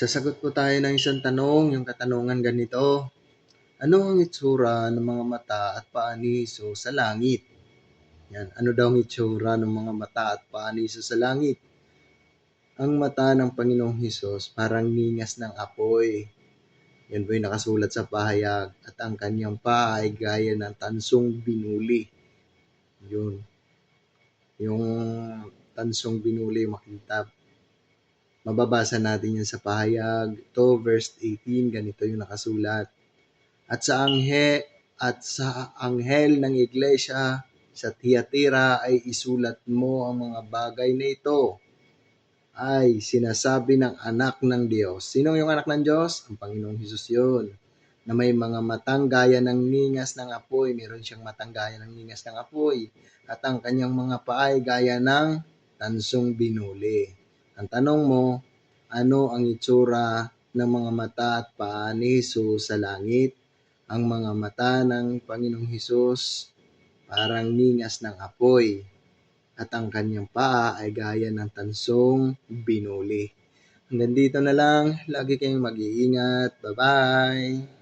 Sasagot po tayo ng isang tanong, yung katanungan ganito. Ano ang itsura ng mga mata at paa ni Jesus sa langit? Yan. Ano daw ang itsura ng mga mata at paa ni Jesus sa langit? Ang mata ng Panginoong Hesus parang ningas ng apoy. Yan po yung nakasulat sa pahayag. At ang kanyang paa ay gaya ng tansong binuli. Yun. Yung tansong binuli makita Mababasa natin yan sa pahayag. Ito, verse 18, ganito yung nakasulat. At sa anghe at sa anghel ng iglesia sa Thyatira ay isulat mo ang mga bagay na ito ay sinasabi ng anak ng Diyos. Sino yung anak ng Diyos? Ang Panginoong Hesus yun. Na may mga matang gaya ng ningas ng apoy. Meron siyang matang gaya ng ningas ng apoy. At ang kanyang mga paay gaya ng tansong binuli. Ang tanong mo, ano ang itsura ng mga mata at paa ni Jesus sa langit? Ang mga mata ng Panginoong Hesus parang ningas ng apoy at ang kanyang paa ay gaya ng tansong binuli. Hanggang dito na lang. Lagi kayong mag-iingat. Bye-bye!